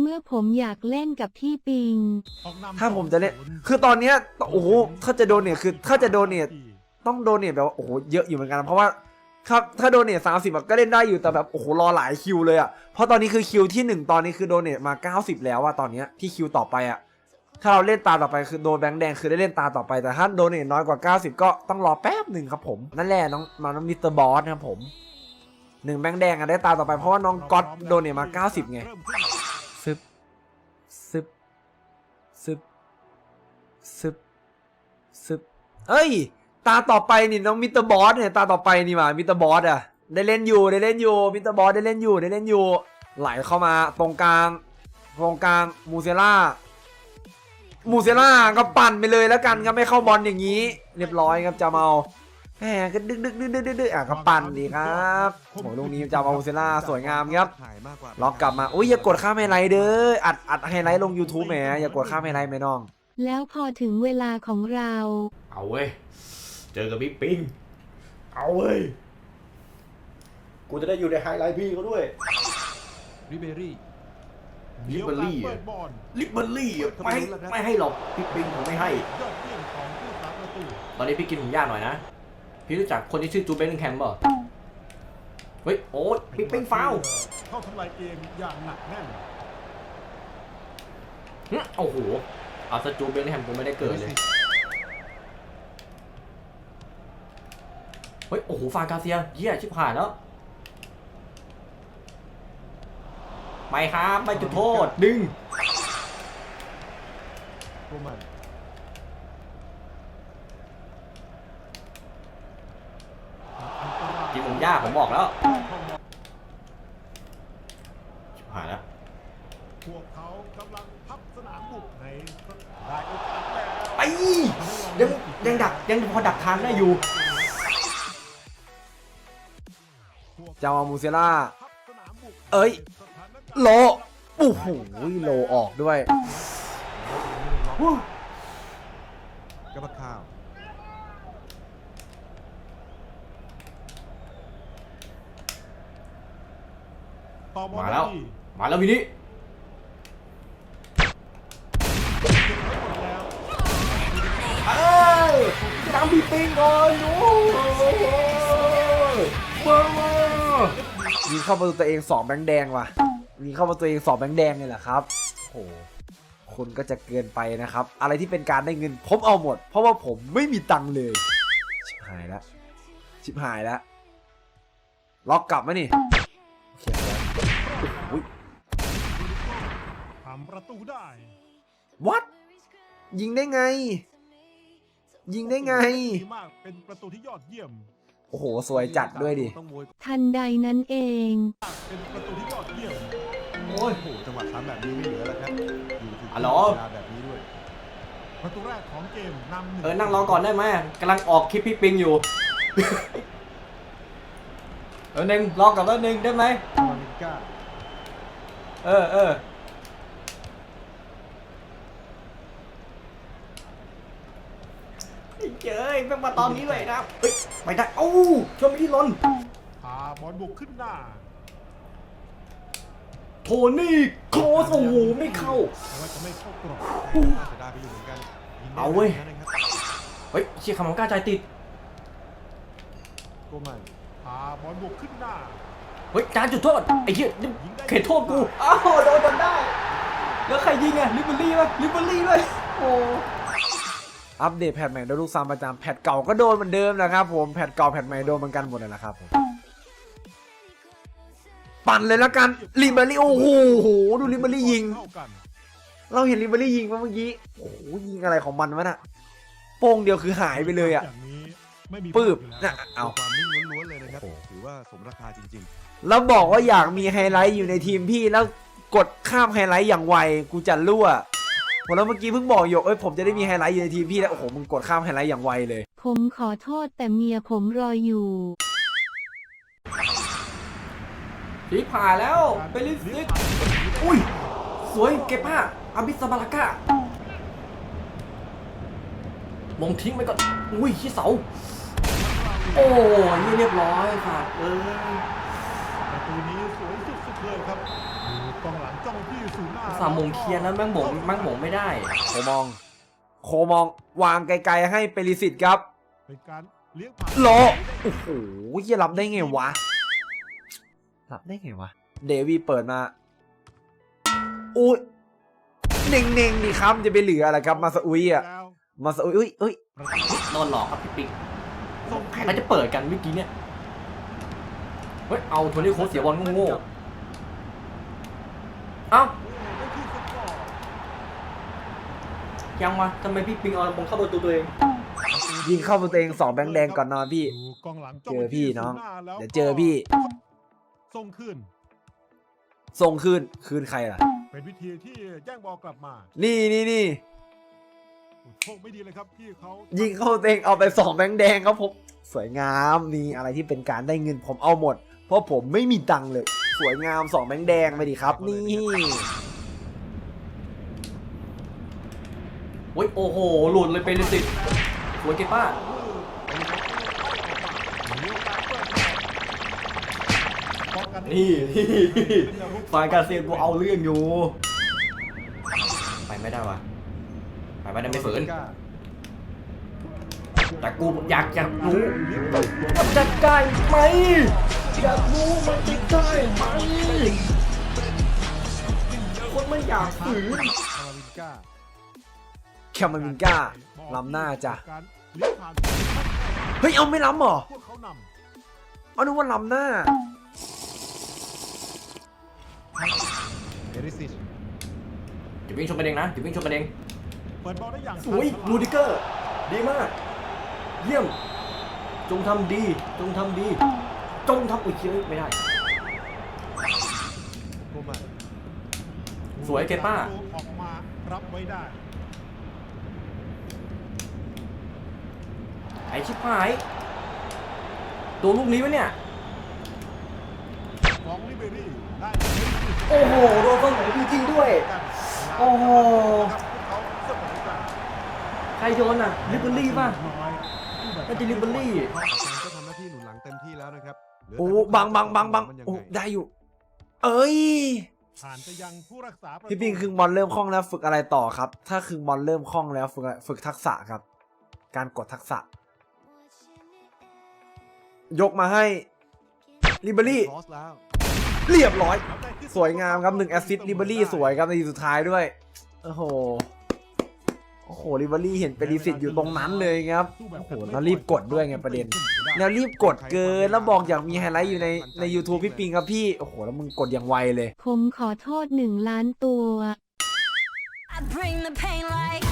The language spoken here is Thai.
เมื่อผมอยากเล่นกับพี่ปิงออกนำถ้าผมจะเล่นสงศูย์คือตอนเนี้ยโอ้โหถ้าจะโดนเนี่ยคือถ้าจะโดนเนี่ยต้องโดนเนี่ยแบบว่าโอ้โหเยอะอยู่เหมือนกันนะเพราะว่าครับถ้าโดนเนี่ยสามสิบก็เล่นได้อยู่แต่แบบโอ้โหรอหลายคิวเลยอะเพราะตอนนี้คือคิวที่หนึ่งตอนนี้คือโดนเนี่ยมา90แล้วอะตอนเนี้ยที่คิวต่อไปอะถ้าเราเล่นตาต่อไปคือโดนแบงค์แดงคือได้เล่นตาต่อไปแต่ถ้าโดนเนี่ยน้อยกว่า 90 ก็ต้องรอแป๊บหนึ่งครับผมนั่นแหละน้องมาน้องมิสเตอร์บอสนะครับผมหนึ่งแบงค์แดงอะได้ตาต่อไปเพราะว่าน้องก๊อตโดนเนี่ยมา 90 ไงเริ่มขึ้นซึบ ซึบซึบซึบซึบเอ้ย ตาต่อไปนี่น้องมิสเตอร์บอสเนี่ยตาต่อไปนี่หว่ามิสเตอร์บอสอะได้เล่นอยู่ได้เล่นอยู่มิสเตอร์บอสได้เล่นอยู่ได้เล่นอยู่ ไหลเข้ามาตรงกลางตรงกลางมูเซล่ามูเซล่าก็ปั่นไปเลยแล้วกันครับไม่เข้าบอลอย่างนี้ เรียบร้อยครับจาเมา แหมก็ดึกดึกดึกดึกดึกดึกอะก็ปั่นดีครับโหลูกนี้จาเมามูเซล่าสวยงามครับถ่ายมากกว่าล็อกกลับมาอุ้ยอย่ากดข้ามไฮไลท์เด้ออัดอัดไฮไลท์ลง YouTube แหมอย่ากดข้ามไฮไลท์ไหมน้อง แล้วพอถึงเวลาของเรา เอาเว้ยเจอกับบิ๊กปิงเอาเว้ยกูจะได้อยู่ในไฮไลท์พี่เขาด้วยริเบรี่เดี๋ยวการเปิดบอลลิเบอรี่อะไม่ให้ไม่ให้หรอกบิ๊กปิงผมไม่ให้ยอดเยี่ยมของผู้สาประตูตอนนี้พี่กินผมยากหน่อยนะ พี่รู้จักคนที่ชื่อจูเบนแคมป์ป่ะเฮ้ยโอ้ยบิ๊กปิงฟาวล์เข้าทำลายเกมอย่างหนักแน่นหึโอ้โหเอาสจูเบนแคมป์ผมไม่ได้เกิดเลยเฮ้ยโอ้โหฟากาเซียเยี่ยชิบหายแล้วไม่ครับไม่จุดโทษดึง โรมันกินผมยากผมบอกแล้วชิบหายแล้วพวกเขากำลังพับสนามบุกในได้โอกาสแล้วไปยังยังดักยังพอดักทางได้อยู่จะเอามูเซล่าพับสนามบุกเอ้ยสถานการณ์โล โอ้โหโลออกด้วยกระบะข้าว ต่อบอลมาแล้ว ได้ดีมาแล้ววินี่แล้วเอ้ยตามพี่ปิงก่อนโอ้โหเบอร์เบอร์ยิงเข้าประตูตัวเองสองแบงค์แดงว่ะยิงเข้าประตูตัวเองสองแบงค์แดงเลยแหละครับโอ้โหคนก็จะเกินไปนะครับ อะไรที่เป็นการได้เงินผมเอาหมด เพราะว่าผมไม่มีตังค์เลย ชิบหายแล้วชิบหายแล้วล็อกกลับไหมนี่โอเคแล้ว อุ้ยทำประตูได้ วัดยิงได้ไง ยิงได้ไง ดีมาก เป็นประตูที่ยอดเยี่ยมโอ้โห สวยจัดด้วยดิ ต้องโวยทันใดนั้นเอง เป็นประตูที่ยอดเยี่ยม โอ้ย โอ้โหจังหวะทำแบบนี้ไม่เหลือแล้วครับอยู่ที่ฮัลโหลเวลาแบบนี้ด้วย ประตูแรกของเกมนำหนึ่งเออ นั่งรอก่อนได้ไหมกำลังออกคลิปพี่ปิงอยู่ เออหนึ่งรอกับแล้วหนึ่งได้ไหมมาริก้า เออเออเจ้ยแม่งมาตอนนี้เลยนะเฮ้ยไม่ได้เอ้าชมที่ลนพาบอลบุกขึ้นหน้าโทนี่โคสโอ้โหไม่เข้า แต่ว่าจะไม่เข้ากรอบน่าจะได้ไปอยู่เหมือนกันงได้เอาเว้ย นะครับเฮ้ยเชียร์คำของกล้าใจติดโรมันพาบอลบุกขึ้นหน้า เฮ้ยการจุดโทษไอ้เหี้ยนี่เขตโทษกูอ้าวโดนจนได้ แล้วใครยิงอะลิเบอรี่ป่ะลิเบอรี่เลยโอ้อัปเดตแพทใหม่โดยลูกซามประจำแพทเก่าก็โดนเหมือนเดิมนะครับผมแพทเก่าแพทใหม่โดนเหมือนกันหมดเลยนะครับผมปั่นเลยแล้วกันลิเบอรี่โอ้โหดูลิเบอรี่ยิงเท่ากันเราเห็นลิเบอรี่ยิงปะเมื่อกี้โอ้โหยิงอะไรของมันวะน่ะโป้งเดียวคือหายไปเลยอะย่างนี้ไม่มีปืบพลาดน่ะอยู่แล้วเอา ความนิ่งล้วนๆเลยนะ ครับโอ้โหถือว่าสมราคาจริงแล้วบอกว่าอยากมีไฮไลท์อยู่ในทีมพี่แล้วกดข้ามไฮไลท์อย่างไวกูจะรั่วผมแล้วเมื่อกี้เพิ่งบอกโยกเอ้ยผมจะได้มีไฮไลท์อยู่ในทีมพี่แล้วโอ้โหมึงกดข้ามไฮไลท์อย่างไวเลย ผมขอโทษแต่เมียผมรออยู่ผีผ่านแล้วไปลิสซิกอุ้ย สวยเก็บผ้าอาบิสบาลาก้ามงทิ้งไปก่อน อุ้ยขี้เสา โอ้ยนี่เรียบร้อยค่ะเออประตูนี้สวยสุดๆเลยครับดูกองหลังจ้องที่ศูนย์หน้าสามมงเคลียร์นั้นแม่งหมงแม่งหมงไม่ได้โคมอง โคมองวางไกลๆให้เปริสิตครับเป็นการเลี้ยงผ่านโลโอ้โหเหี้ยรับได้ไงวะรับได้ไงวะ เดวี่เปิดมาอุ้ยเน่งๆนี่ครับจะไปเหลืออะไรครับมาสอุยอะแล้วมาสอุยอุ้ยเอ้ยโดนหลอกครับพี่ปิ๊กส่ งใครเขาจะเปิดกันเมื่อกี้เนี่ย เฮ้ย เอาโทนี่โคชเสียบอลโง่ๆเอ้าได้ที่สกอร์ยังวะทำไมพี่ปิงเอาบอลเข้าประตูตัวเอง ยิงเข้าประตูเองสองแบงค์แดงก่อนนอนพี่ดูกองหลังเจอพี่น้องจ้ที่ศูย์หาแล้วเดี๋ยวเจอพี่ ส่งคืนส่งคืนคืนใครล่ะ เป็นวิธีที่แย่งบอลกลับมา นี่นี่นี่ โชคไม่ดีเลยครับที่เขายิยิงเข้าประตูเองเอาไปสองแบงค์แดงครับผม สวยงามมีอะไรที่เป็นการได้เงินผมเอาหมด เพราะผมไม่มีตังค์เลย สวยงามสองแบงค์แดงไปดิครับนี่โอ้ยโอ้โห หลุดเลยเป็นสิบสวยเก็บป้านี่นี่ฟานการเซียนกูเอาเรื่องอยู่ ไปไม่ได้วะ ไปไม่ได้ไม่ฝืนแต่กูอยากจะรู้มันจะได้ไหมอยากรู้มันจะได้ไหมคนไม่อยากฝืนคาราวินก้าแคมมามินก้าล้ำหน้าจ้ะการเลี้ยงผ่านเฮ้ยเอาไม่ล้ำเหรอพวกเขานเอานึกว่าล้ำหน้าเอริซิชจะวิ่งชนประเด็นนะจะวิ่งชนประเด็นำ เปิดบอลได้อย่างสวยลูดิเกอร์ ดีมาก เยี่ยม จงทำดี จงทำดี จงทำอุ้ยเชื่อไม่ได้ โกมาสวยเกป้า ออกมารับไว้ได้ไอชิบหายตัวลูกนี้วะเนี่ย ของลิเบอรี่ได้โอ้โห โดนต้นไหนจริงๆด้วย โอ้โหเขาเสมอกันใครโดนอะลิเบอรี่ป่ะน่าจะลิเบอรี่แฟนก็ทำหน้าที่หนุนหลังเต็มที่แล้วนะครับเหลืโอ้แต่บังบังบังบังมันยังโอ้ไงได้อยู่ เอ้ยผ่านไปยังผู้รักษาประตูพี่ปิงคือบอลเริ่มคล่องแล้วฝึกอะไรต่อครับ ถ้าคือบอลเริ่มคล่องแล้วฝึกอะไรฝึกทักษะครับ การกดทักษะ ยกมาให้ลิเบอรี่ครอสแล้วเรียบร้อยแล้วได้ที่สวยงามครับหนึ่งแอสซิสต์ลิเบอรี่สวยครับในทีสุดท้ายด้วย โอ้โห โอ้โหลิเวอรี่เห็นเป็นดีสิตอยู่ตรงนั้นเลยครับโอ้โหแล้วรีบกดด้วยไงประเด็น แล้วรีบกดเกินแล้วบอกอยากมีไฮไลท์อยู่ในใน YouTube พี่ปิงครับพี่ โอ้โห แล้วมึงกดอย่างไวเลย ผมขอโทษหนึ่งล้านตัว I bring the pain like.